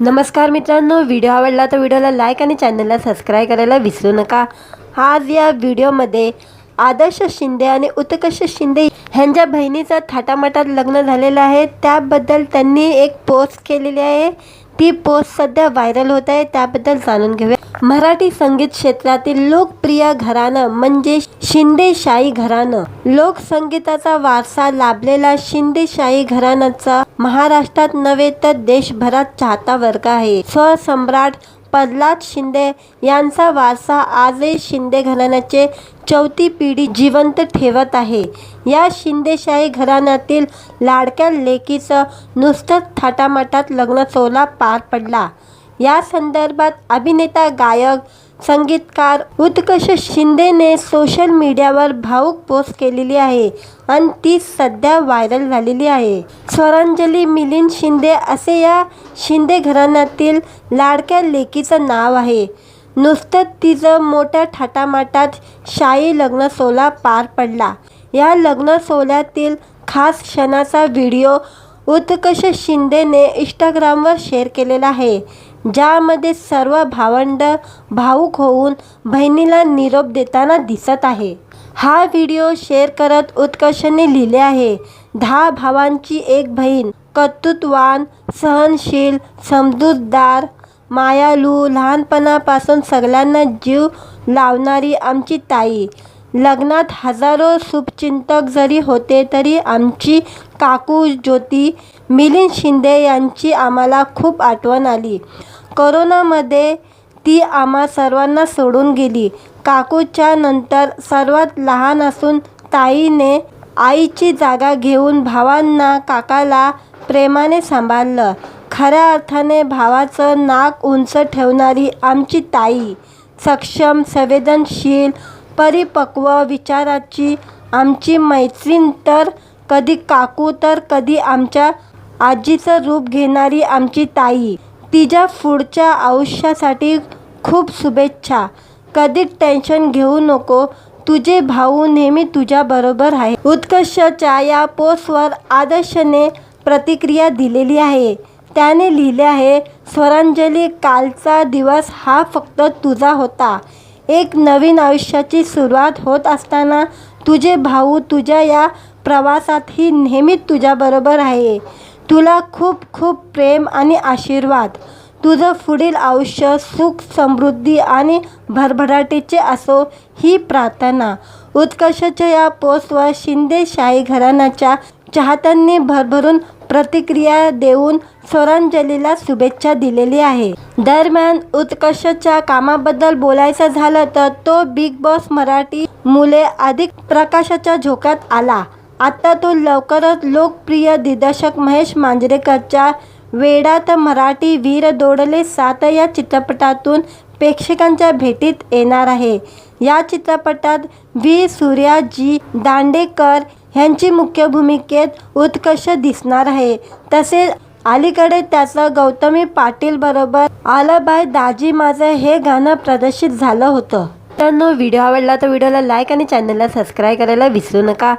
नमस्कार मित्रांनो व्हिडिओ आवडला तर व्हिडिओला लाईक आणि चॅनलला सबस्क्राईब करायला विसरू नका. आज या व्हिडिओमध्ये आदर्श शिंदे आणि उत्कर्ष शिंदे ह्यांच्या बहिणीचं थाटामाटात लग्न झालेलं आहे. त्याबद्दल त्यांनी एक पोस्ट केलेली आहे. ती पोस्ट सध्या व्हायरल होत आहे त्याबद्दल जाणून घेऊया. मराठी संगीत क्षेत्रातील लोकप्रिय घराणं म्हणजे शिंदेशाही घराणं. लोकसंगीताचा वारसा लाभलेला शिंदेशाही घराण्याचा महाराष्ट्रात नव्हे तर देशभरात चाहता वर्ग आहे. स्वसम्राट प्रल्हाद शिंदे यांचा वारसा आजही शिंदे घराण्याचे चौथी पिढी जिवंत ठेवत आहे. या शिंदेशाही घराण्यातील लाडक्या लेकीचं नुसतंच थाटामाटात लग्न सोहळा पार पडला. या संदर्भात अभिनेता गायक संगीतकार उत्कर्ष शिंदेने सोशल मीडियावर भाऊक पोस्ट केलेली आहे आणि ती सध्या व्हायरल झालेली आहे. स्वरांजली मिलिंद शिंदे असे या शिंदे घराण्यातील लाडक्या लेकीचं नाव आहे. नुसतंच तिचं मोठ्या थाटामाटात शाही लग्न सोहळा पार पडला. या लग्न सोहळ्यातील खास क्षणाचा व्हिडिओ उत्कर्ष शिंदेने इंस्टाग्रामवर शेअर केलेला आहे. ज्यामध्ये सर्व भावंड भाऊक होऊन बहिणीला निरोप देताना दिसत आहे. हा व्हिडिओ शेअर करत उत्कर्षने लिहिले आहे दहा भावांची एक बहीण कर्तृत्वान सहनशील समजूतदार मायालू लहानपणापासून सगळ्यांना जीव लावणारी आमची ताई. लग्नात हजारो शुभचिंतक जरी होते तरी आमची काकू ज्योती मिलिंद शिंदे यांची आम्हाला खूप आठवण आली. कोरोनामध्ये ती आम्हा सर्वांना सोडून गेली. काकूच्या नंतर सर्वात लहान असून ताईने आईची जागा घेऊन भावांना काकाला प्रेमाने सांभाळलं. खऱ्या अर्थाने भावाचं नाक उंच ठेवणारी आमची ताई सक्षम संवेदनशील परिपक्व विचाराची आमची मैत्रीण तर कधी काकू तर कधी आमच्या आजीचं रूप घेणारी आमची ताई. तिच्या पुढच्या आयुष्यासाठी खूप शुभेच्छा. कधी टेन्शन घेऊ नको. तुझे भाऊ नेहमी तुझ्याबरोबर आहे. उत्कर्षच्या या पोस्टवर आदर्शने प्रतिक्रिया दिलेली आहे. त्याने लिहिले आहे स्वरांजली कालचा दिवस हा फक्त तुझा होता. एक नवीन आयुष्याची सुरुवात होत असताना तुझे भाऊ तुझ्या या प्रवासातही नेहमीच तुझ्याबरोबर आहे. तुला खूप खूप प्रेम आणि आशीर्वाद. तुझं पुढील आयुष्य सुख समृद्धी आणि भरभराटीचे असो ही प्रार्थना. उत्कर्षाच्या या पोस्टवर शिंदे शाही घराण्याच्या चाहत्यांनी भरभरून प्रतिक्रिया देऊन स्वरांजलीला शुभेच्छा दिलेली आहे. दरम्यान उत्कर्षच्या कामाबद्दल बोलायचं झालं तर तो बिग बॉस मराठी मुले अधिक प्रकाशाच्या झोक्यात आला. आता तो लवकरच लोकप्रिय दिग्दर्शक महेश मांजरेकरच्या वेडात मराठी वीर दोडले सात या चित्रपटातून प्रेक्षकांच्या भेटीत येणार आहे. या चित्रपटात व्ही. सूर्याजी दांडेकर ह्यांची मुख्य भूमिकेत उत्कर्ष दिसणार आहे. तसेच अलीकडे त्याचं गौतमी पाटील बरोबर आलं बाय दाजी माझं हे गाणं प्रदर्शित झालं होतं. तर व्हिडिओ आवडला तर व्हिडिओला लाईक आणि चॅनलला सबस्क्राईब करायला विसरू नका.